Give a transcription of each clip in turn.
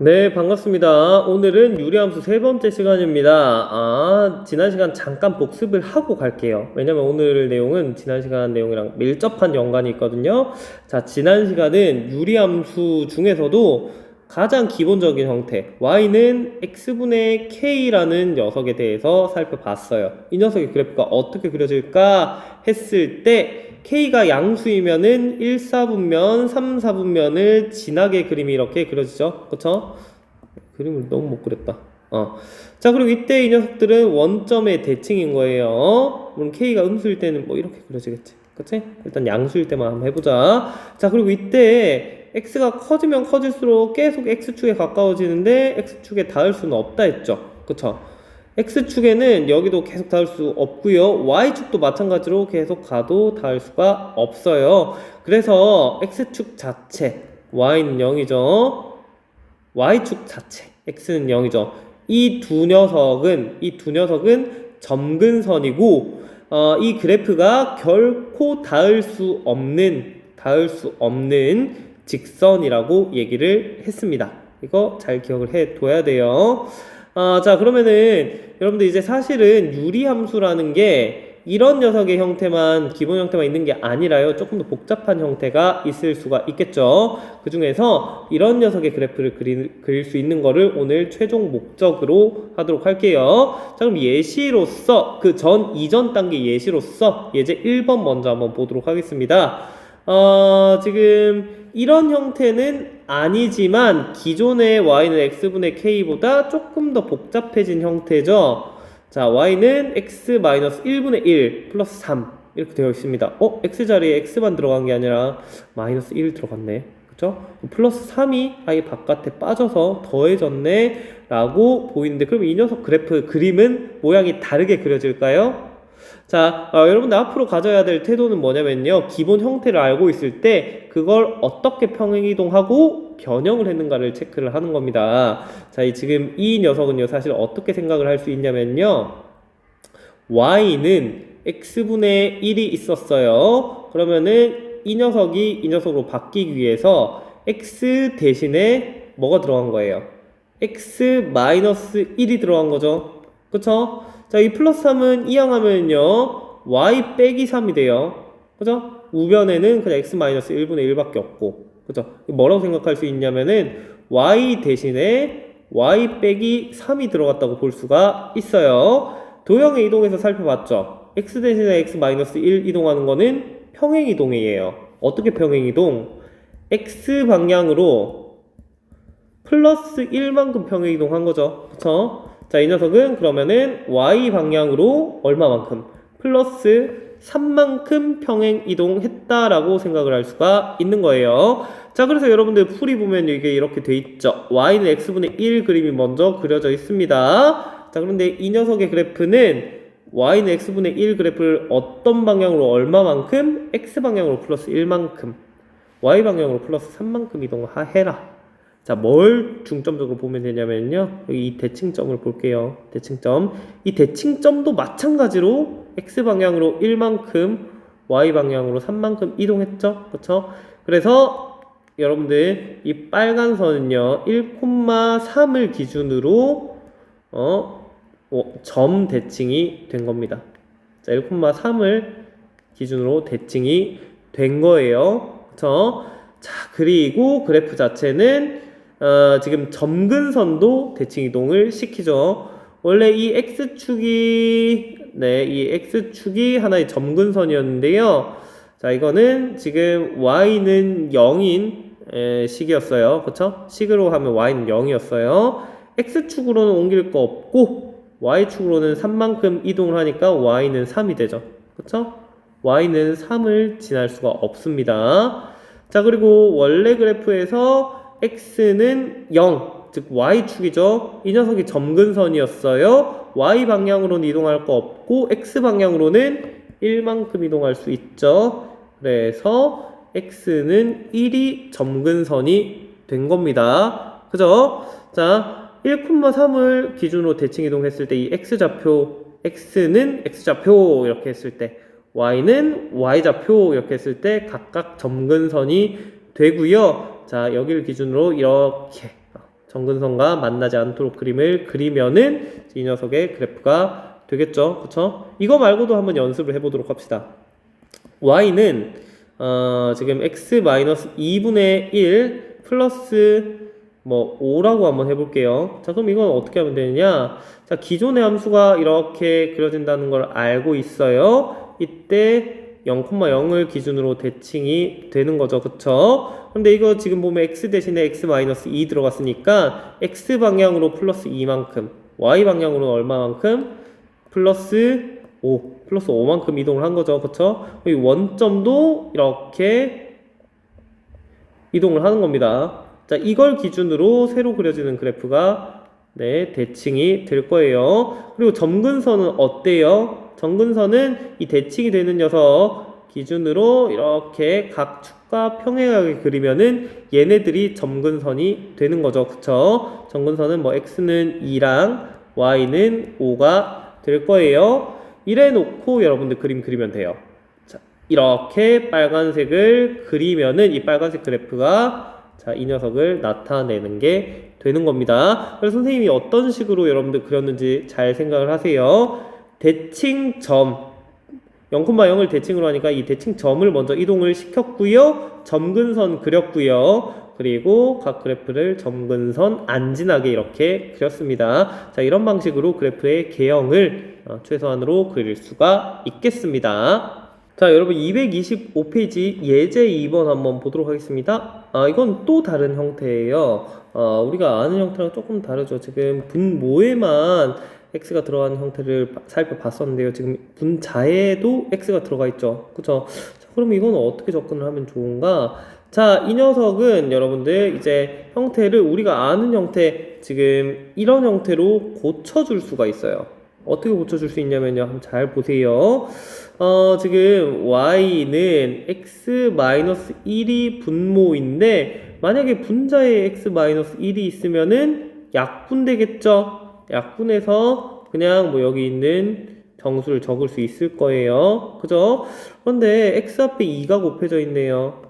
네, 반갑습니다. 오늘은 유리함수 세 번째 시간입니다. 아, 지난 시간 잠깐 복습을 하고 갈게요. 왜냐면 오늘 내용은 지난 시간 내용이랑 밀접한 연관이 있거든요. 자, 지난 시간은 유리함수 중에서도 가장 기본적인 형태, y는 x분의 k라는 녀석에 대해서 살펴봤어요. 이 녀석의 그래프가 어떻게 그려질까 했을 때 k가 양수이면은 1, 4분면, 3, 4분면을 진하게 그림이 이렇게 그려지죠. 그쵸? 그림을 너무 못 그렸다. 어. 자, 그리고 이때 이 녀석들은 원점의 대칭인 거예요. 물론 k가 음수일 때는 뭐 이렇게 그려지겠지. 그치? 일단 양수일 때만 한번 해보자. 자, 그리고 이때 x가 커지면 커질수록 계속 x축에 가까워지는데 x축에 닿을 수는 없다 했죠. 그쵸? X축에는 여기도 계속 닿을 수 없고요. y축도 마찬가지로 계속 가도 닿을 수가 없어요. 그래서 x축 자체, y는 0이죠. y축 자체, x는 0이죠. 이 두 녀석은 이 두 녀석은 점근선이고 어, 이 그래프가 결코 닿을 수 없는 닿을 수 없는 직선이라고 얘기를 했습니다. 이거 잘 기억을 해 둬야 돼요. 아, 자, 그러면은 여러분들 이제 사실은 유리함수라는 게 이런 녀석의 형태만 기본 형태만 있는 게 아니라요. 조금 더 복잡한 형태가 있을 수가 있겠죠. 그 중에서 이런 녀석의 그래프를 그리, 그릴 수 있는 거를 오늘 최종 목적으로 하도록 할게요. 자, 그럼 예시로서 그 전 이전 단계 예시로서 예제 1번 먼저 한번 보도록 하겠습니다. 어, 지금 이런 형태는 아니지만 기존의 y는 x분의 k보다 조금 더 복잡해진 형태죠. 자, y는 x-1분의 1 플러스 3 이렇게 되어 있습니다. 어? x 자리에 x만 들어간 게 아니라 마이너스 1 들어갔네. 그쵸? 플러스 3이 아예 바깥에 빠져서 더해졌네 라고 보이는데 그럼 이 녀석 그래프 그림은 모양이 다르게 그려질까요? 자, 어, 여러분들 앞으로 가져야 될 태도는 뭐냐면요. 기본 형태를 알고 있을 때 그걸 어떻게 평행이동하고 변형을 했는가를 체크를 하는 겁니다. 자, 이 지금 이 녀석은요. 사실 어떻게 생각을 할 수 있냐면요. y는 x분의 1이 있었어요. 그러면은 이 녀석이 이 녀석으로 바뀌기 위해서 x 대신에 뭐가 들어간 거예요? x 마이너스 1이 들어간 거죠. 그쵸? 자, 이 플러스 3은 이항하면요, y 빼기 3이 돼요. 그죠? 우변에는 그냥 x 마이너스 1분의 1밖에 없고, 그죠? 뭐라고 생각할 수 있냐면은, y 대신에 y 빼기 3이 들어갔다고 볼 수가 있어요. 도형의 이동에서 살펴봤죠? x 대신에 x 마이너스 1 이동하는 거는 평행 이동이에요. 어떻게 평행 이동? x 방향으로 플러스 1만큼 평행 이동한 거죠. 그쵸? 자, 이 녀석은 그러면은 y 방향으로 얼마만큼? 플러스 3만큼 평행 이동했다라고 생각을 할 수가 있는 거예요. 자, 그래서 여러분들 풀이 보면 이게 이렇게 돼 있죠. y는 x분의 1 그림이 먼저 그려져 있습니다. 자, 그런데 이 녀석의 그래프는 y는 x분의 1 그래프를 어떤 방향으로 얼마만큼? x 방향으로 플러스 1만큼, y 방향으로 플러스 3만큼 이동해라. 자, 뭘 중점적으로 보면 되냐면요. 여기 이 대칭점을 볼게요. 대칭점. 이 대칭점도 마찬가지로 x 방향으로 1만큼, y 방향으로 3만큼 이동했죠. 그렇죠? 그래서 여러분들 이 빨간 선은요. 1,3을 기준으로 어, 어, 점 대칭이 된 겁니다. 자, 1,3을 기준으로 대칭이 된 거예요. 그렇죠? 자, 그리고 그래프 자체는 어, 지금 점근선도 대칭 이동을 시키죠. 원래 이 x축이 네, 이 x축이 하나의 점근선이었는데요. 자, 이거는 지금 y는 0인 에, 식이었어요. 그쵸? 식으로 하면 y는 0이었어요. x축으로는 옮길 거 없고 y축으로는 3만큼 이동을 하니까 y는 3이 되죠. 그쵸? y는 3을 지날 수가 없습니다. 자, 그리고 원래 그래프에서 x는 0, 즉 y축이죠. 이 녀석이 점근선이었어요. y 방향으로는 이동할 거 없고 x 방향으로는 1만큼 이동할 수 있죠. 그래서 x는 1이 점근선이 된 겁니다. 그죠? 자, 1,3을 기준으로 대칭 이동했을 때 이 x좌표 x는 x좌표 이렇게 했을 때 y는 y좌표 이렇게 했을 때 각각 점근선이 되고요. 자, 여기를 기준으로 이렇게 정근선과 만나지 않도록 그림을 그리면은 이 녀석의 그래프가 되겠죠. 그쵸? 이거 말고도 한번 연습을 해보도록 합시다. y는 어, 지금 x 2분의 1 플러스 뭐 5라고 한번 해볼게요. 자 그럼 이건 어떻게 하면 되느냐? 자 기존의 함수가 이렇게 그려진다는 걸 알고 있어요. 이때 0,0을 기준으로 대칭이 되는 거죠. 그쵸? 근데 이거 지금 보면 x 대신에 x-2 들어갔으니까 x 방향으로 플러스 2만큼 y 방향으로 얼마만큼 플러스 5 플러스 5만큼 이동을 한 거죠. 그쵸? 이 원점도 이렇게 이동을 하는 겁니다. 자, 이걸 기준으로 새로 그려지는 그래프가 네, 대칭이 될 거예요. 그리고 점근선은 어때요? 점근선은 이 대칭이 되는 녀석 기준으로 이렇게 각 축과 평행하게 그리면은 얘네들이 점근선이 되는 거죠. 그쵸? 점근선은 뭐 x는 2랑 y는 5가 될 거예요. 이래 놓고 여러분들 그림 그리면 돼요. 자, 이렇게 빨간색을 그리면은 이 빨간색 그래프가 자, 이 녀석을 나타내는 게 되는 겁니다. 그래서 선생님이 어떤 식으로 여러분들 그렸는지 잘 생각을 하세요. 대칭점 0,0을 대칭으로 하니까 이 대칭점을 먼저 이동을 시켰고요. 점근선 그렸고요. 그리고 각 그래프를 점근선 안 지나게 이렇게 그렸습니다. 자, 이런 방식으로 그래프의 개형을 어, 최소한으로 그릴 수가 있겠습니다. 자, 여러분 225페이지 예제 2번 한번 보도록 하겠습니다. 아, 이건 또 다른 형태예요. 어, 우리가 아는 형태랑 조금 다르죠. 지금 분모에만 x가 들어간 형태를 바- 살펴봤었는데요. 지금 분자에도 x가 들어가 있죠. 자, 그럼 이건 어떻게 접근을 하면 좋은가? 자, 이 녀석은 여러분들 이제 형태를 우리가 아는 형태, 지금 이런 형태로 고쳐줄 수가 있어요. 어떻게 고쳐줄 수 있냐면요. 한번 잘 보세요. 어, 지금 y는 x-1이 분모인데, 만약에 분자에 x-1이 있으면은 약분되겠죠? 약분해서 그냥 뭐 여기 있는 정수를 적을 수 있을 거예요. 그죠? 그런데 x 앞에 2가 곱해져 있네요.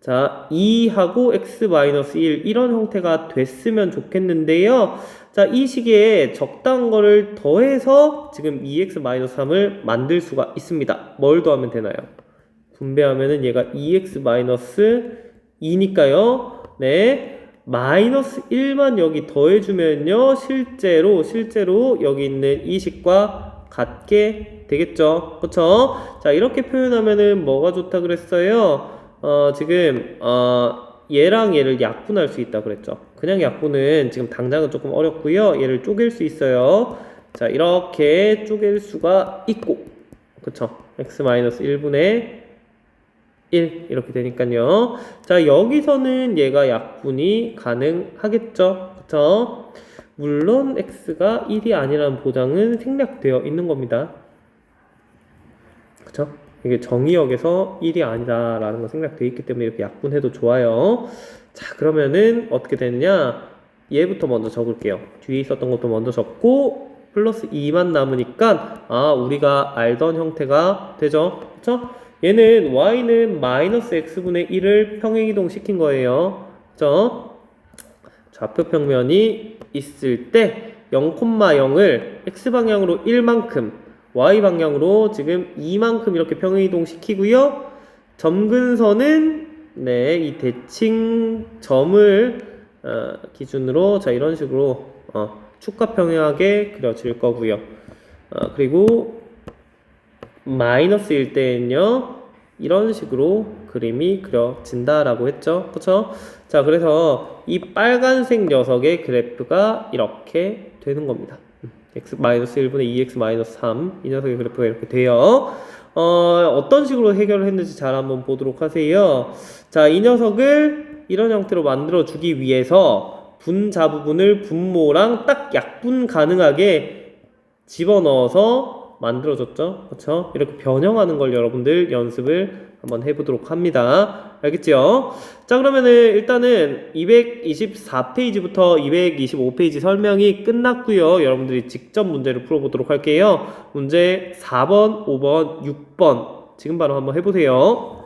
자, 2하고 x-1 이런 형태가 됐으면 좋겠는데요. 자, 이 시기에 적당한 거를 더해서 지금 2x-3을 만들 수가 있습니다. 뭘 더하면 되나요? 분배하면은 얘가 2x-2니까요. 네. 마이너스 1만 여기 더해주면요. 실제로, 실제로 여기 있는 이 식과 같게 되겠죠. 그쵸? 자, 이렇게 표현하면은 뭐가 좋다 그랬어요? 어, 지금, 어, 얘랑 얘를 약분할 수 있다 그랬죠. 그냥 약분은 지금 당장은 조금 어렵고요. 얘를 쪼갤 수 있어요. 자, 이렇게 쪼갤 수가 있고, 그쵸? x-1분의 1 이렇게 되니까요. 자, 여기서는 얘가 약분이 가능하겠죠. 그쵸? 물론 x가 1이 아니라는 보장은 생략되어 있는 겁니다. 그쵸? 이게 정의역에서 1이 아니다라는 거 생략되어 있기 때문에 이렇게 약분해도 좋아요. 자, 그러면은 어떻게 되느냐? 얘부터 먼저 적을게요. 뒤에 있었던 것도 먼저 적고 플러스 2만 남으니까 아, 우리가 알던 형태가 되죠. 그쵸? 얘는 y는 마이너스 x분의 1을 평행이동 시킨 거예요. 그쵸? 좌표 평면이 있을 때 0,0을 x방향으로 1만큼 y방향으로 지금 2만큼 이렇게 평행이동 시키고요. 점근선은 네, 이 대칭 점을 어, 기준으로 자 이런 식으로 어, 축과 평행하게 그려질 거고요. 어, 그리고 마이너스일 때는요. 이런 식으로 그림이 그려진다라고 했죠. 그쵸? 자 그래서 이 빨간색 녀석의 그래프가 이렇게 되는 겁니다. 음, x 마이너스 1분의 2x 마이너스 3 이 녀석의 그래프가 이렇게 돼요. 어, 어떤 식으로 해결을 했는지 잘 한번 보도록 하세요. 자이 녀석을 이런 형태로 만들어 주기 위해서 분자 부분을 분모랑 딱 약분 가능하게 집어넣어서 만들어줬죠. 그렇죠? 이렇게 변형하는 걸 여러분들 연습을 한번 해보도록 합니다. 알겠죠? 자 그러면은 일단은 224페이지부터 225페이지 설명이 끝났고요. 여러분들이 직접 문제를 풀어보도록 할게요. 문제 4번, 5번, 6번 지금 바로 한번 해보세요.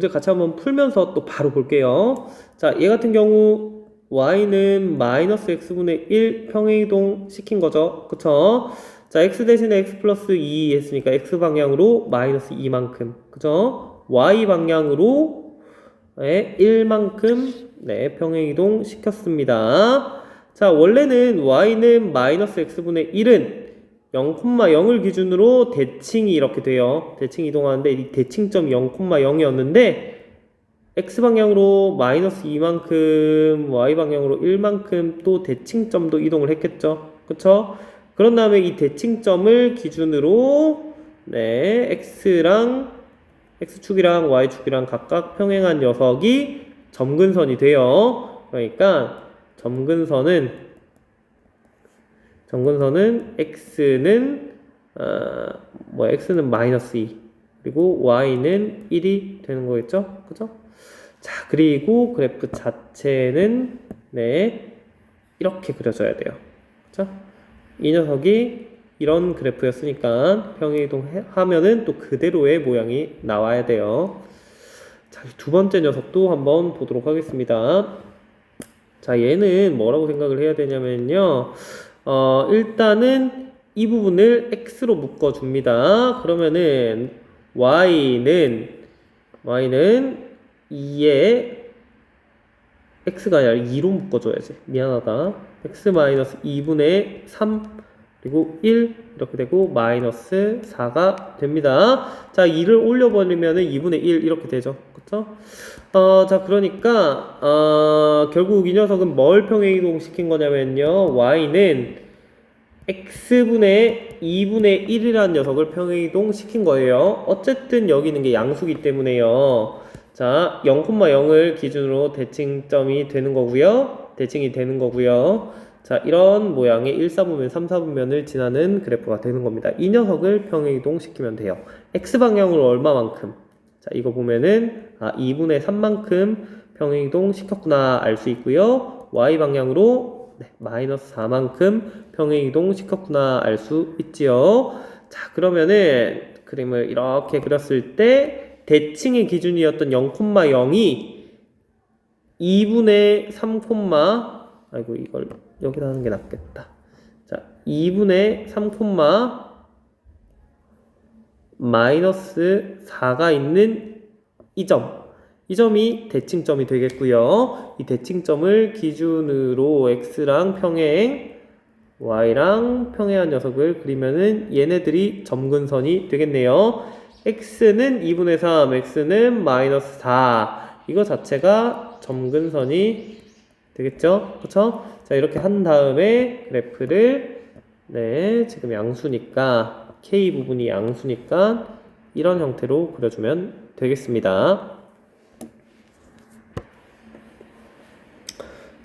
문제 같이 한번 풀면서 또 바로 볼게요. 자, 얘 같은 경우 y는 마이너스 x분의 1 평행이동 시킨 거죠. 그쵸? 자, x 대신에 x 플러스 2 했으니까 x 방향으로 마이너스 2만큼. 그죠? y 방향으로 네, 1만큼 네, 평행이동 시켰습니다. 자, 원래는 y는 마이너스 x분의 1은 0,0을 기준으로 대칭이 이렇게 돼요. 대칭 이동하는데 이 대칭점이 0,0이었는데 x 방향으로 마이너스 2만큼, y 방향으로 1만큼 또 대칭점도 이동을 했겠죠. 그쵸? 그런 다음에 이 대칭점을 기준으로 네, x랑 x축이랑 y축이랑 각각 평행한 녀석이 점근선이 돼요. 그러니까 점근선은 점근선은 x는 어, 뭐 x는 마이너스 2 그리고 y는 1이 되는 거겠죠? 그죠? 자, 그리고 그래프 자체는 네 이렇게 그려져야 돼요. 그죠? 이 녀석이 이런 그래프였으니까 평행이동 해- 하면은 또 그대로의 모양이 나와야 돼요. 자, 두 번째 녀석도 한번 보도록 하겠습니다. 자, 얘는 뭐라고 생각을 해야 되냐면요. 어, 일단은 이 부분을 x로 묶어 줍니다. 그러면은 y는 y는 2에 x가 아니라 2로 묶어줘야지. 미안하다. x 마이너스 2분의 3 그리고 1 이렇게 되고 마이너스 4가 됩니다. 자, 2를 올려버리면은 2분의 1 이렇게 되죠. 그쵸? 어, 자, 그러니까, 어, 결국 이 녀석은 뭘 평행이동 시킨 거냐면요. y는 x분의 2분의 1이라는 녀석을 평행이동 시킨 거예요. 어쨌든 여기 있는 게 양수기 때문에요. 자, 0,0을 기준으로 대칭점이 되는 거고요. 대칭이 되는 거고요. 자, 이런 모양의 1, 4분면, 3, 4분면을 지나는 그래프가 되는 겁니다. 이 녀석을 평행이동 시키면 돼요. x방향으로 얼마만큼? 자, 이거 보면은 아, 2분의 3만큼 평행이동 시켰구나 알 수 있고요. y 방향으로 네, 마이너스 4만큼 평행이동 시켰구나 알 수 있지요. 자, 그러면은 그림을 이렇게 그렸을 때 대칭의 기준이었던 0,0이 2분의 3, 아이고 이걸 여기다 하는 게 낫겠다. 자, 2분의 3, 마이너스 4가 있는 이 점. 이 점이 대칭점이 되겠고요. 이 대칭점을 기준으로 x랑 평행, y랑 평행한 녀석을 그리면은 얘네들이 점근선이 되겠네요. x는 2분의 3, x는 마이너스 4. 이거 자체가 점근선이 되겠죠? 그쵸? 자, 이렇게 한 다음에 그래프를, 네, 지금 양수니까, k 부분이 양수니까, 이런 형태로 그려주면 되겠습니다.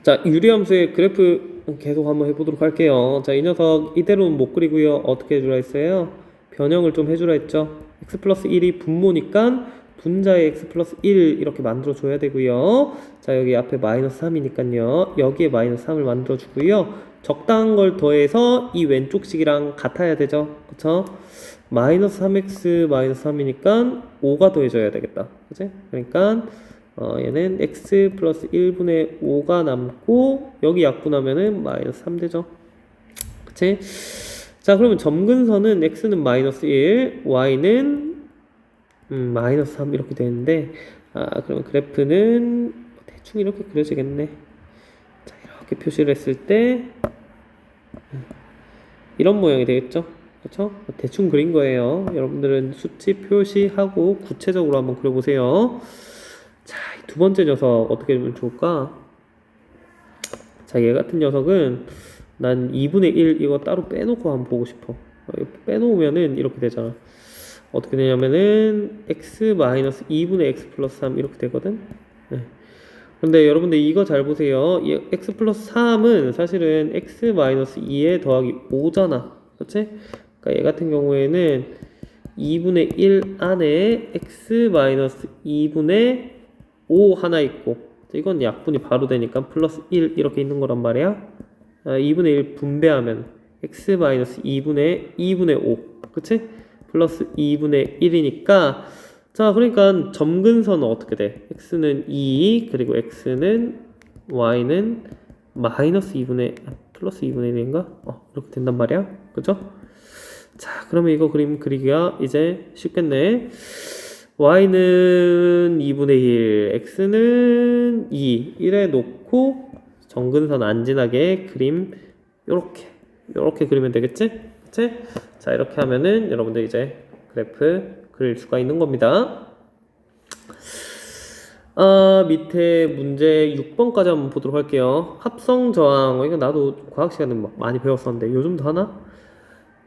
자, 유리함수의 그래프 계속 한번 해보도록 할게요. 자, 이 녀석 이대로는 못 그리고요. 어떻게 해주라 했어요? 변형을 좀 해주라 했죠. x 플러스 1이 분모니까 분자의 x 플러스 1 이렇게 만들어줘야 되고요. 자, 여기 앞에 마이너스 3이니까요. 여기에 마이너스 3을 만들어주고요. 적당한 걸 더해서 이 왼쪽 식이랑 같아야 되죠. 그쵸? 마이너스 3x 마이너스 3이니까 5가 더해져야 되겠다. 그치? 그러니까 어, 얘는 x 플러스 1분의 5가 남고 여기 약분하면은 마이너스 3 되죠. 그치? 자 그러면 점근선은 x는 마이너스 1, y는 음, 마이너스 3 이렇게 되는데 아 그러면 그래프는 대충 이렇게 그려지겠네. 자 이렇게 표시를 했을 때 음, 이런 모양이 되겠죠. 그렇죠? 대충 그린 거예요. 여러분들은 수치 표시하고 구체적으로 한번 그려보세요. 자, 이두 번째 녀석 어떻게 하면 좋을까? 자, 얘 같은 녀석은 난 2분의 1 이거 따로 빼놓고 한번 보고 싶어. 어, 빼놓으면은 이렇게 되잖아. 어떻게 되냐면은 x 마이너스 2분의 x 플러스 3 이렇게 되거든. 네. 근데 여러분들 이거 잘 보세요. 이 x 플러스 3은 사실은 x 마이너스 2에 더하기 5잖아. 그렇지? 그러니까 얘 같은 경우에는 2분의 1 안에 x 마이너스 2분의 5 하나 있고 이건 약분이 바로 되니까 플러스 1 이렇게 있는 거란 말이야. 아, 2분의 1 분배하면 x 마이너스 2분의 2분의 5 그치? 플러스 2분의 1이니까 자, 그러니까 점근선은 어떻게 돼? x는 2, 그리고 x는 y는 마이너스 2분의 아, 플러스 2분의 1인가? 어, 이렇게 된단 말이야. 그죠? 자, 그러면 이거 그림 그리기가 이제 쉽겠네. y는 2분의 1, x는 2. 이래 놓고 정근선 안 지나게 그림 요렇게 요렇게 그리면 되겠지? 그치? 자, 이렇게 하면은 여러분들 이제 그래프 그릴 수가 있는 겁니다. 아, 밑에 문제 6번까지 한번 보도록 할게요. 합성 저항. 이거 나도 과학 시간에 막 많이 배웠었는데 요즘도 하나?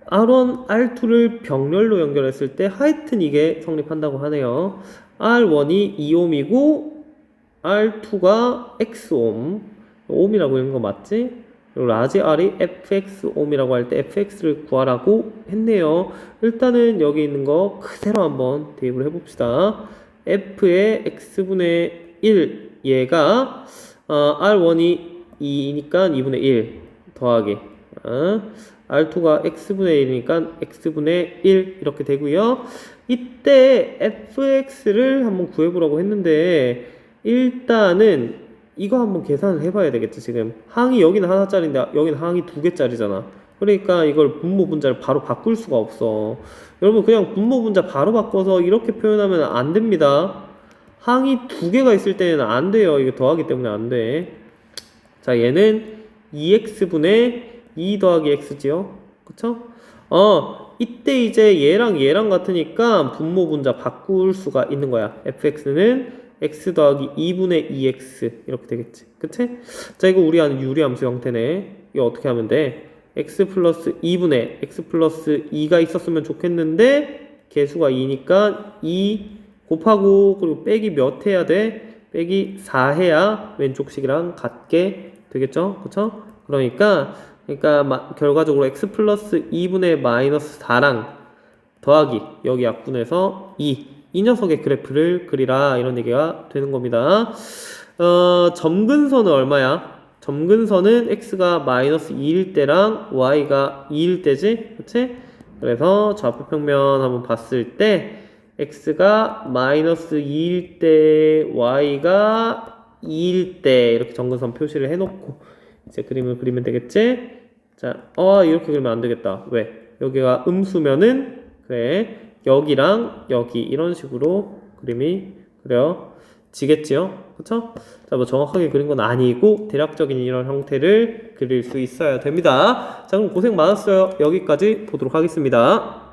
R1, R2를 병렬로 연결했을 때 하여튼 이게 성립한다고 하네요. R1이 2옴이고 R2가 X옴. 옴이라고 읽는 거 맞지? 라지 R이 FX 옴이라고 할 때 FX를 구하라고 했네요. 일단은 여기 있는 거 그대로 한번 대입을 해봅시다. F의 X분의 1 얘가 어, R1이 2니까 2분의 1 더하기 어, R2가 X분의 1이니까 X분의 1 이렇게 되고요. 이때 fx를 한번 구해보라고 했는데 일단은 이거 한번 계산을 해봐야 되겠지 지금. 항이 여기는 하나짜리인데 여기는 항이 두 개짜리잖아. 그러니까 이걸 분모 분자를 바로 바꿀 수가 없어. 여러분 그냥 분모 분자 바로 바꿔서 이렇게 표현하면 안 됩니다. 항이 두 개가 있을 때는 안 돼요. 이거 더하기 때문에 안돼자 얘는 2x분의 2 더하기 x지요. 그쵸? 어 이때 이제 얘랑 얘랑 같으니까 분모 분자 바꿀 수가 있는 거야. fx는 x 더하기 2분의 2x 이렇게 되겠지 그치? 자 이거 우리 아는 유리함수 형태네 이거 어떻게 하면 돼? x 플러스 2분의 x 플러스 2가 있었으면 좋겠는데 개수가 2니까 2 곱하고 그리고 빼기 몇 해야 돼? 빼기 4 해야 왼쪽식이랑 같게 되겠죠? 그쵸? 그러니까 그러니까 마- 결과적으로 x 플러스 2분의 마이너스 4랑 더하기 여기 약분해서 2. 이 녀석의 그래프를 그리라 이런 얘기가 되는 겁니다. 어, 점근선은 얼마야? 점근선은 x가 마이너스 2일 때랑 y가 2일 때지, 그렇지? 그래서 좌표 평면 한번 봤을 때 x가 마이너스 2일 때 y가 2일 때 이렇게 점근선 표시를 해놓고 이제 그림을 그리면 되겠지? 자, 어 이렇게 그리면 안 되겠다. 왜? 여기가 음수면은 그래 여기랑 여기 이런 식으로 그림이 그려지겠지요? 그쵸? 자, 뭐 정확하게 그린 건 아니고 대략적인 이런 형태를 그릴 수 있어야 됩니다. 자, 그럼 고생 많았어요. 여기까지 보도록 하겠습니다.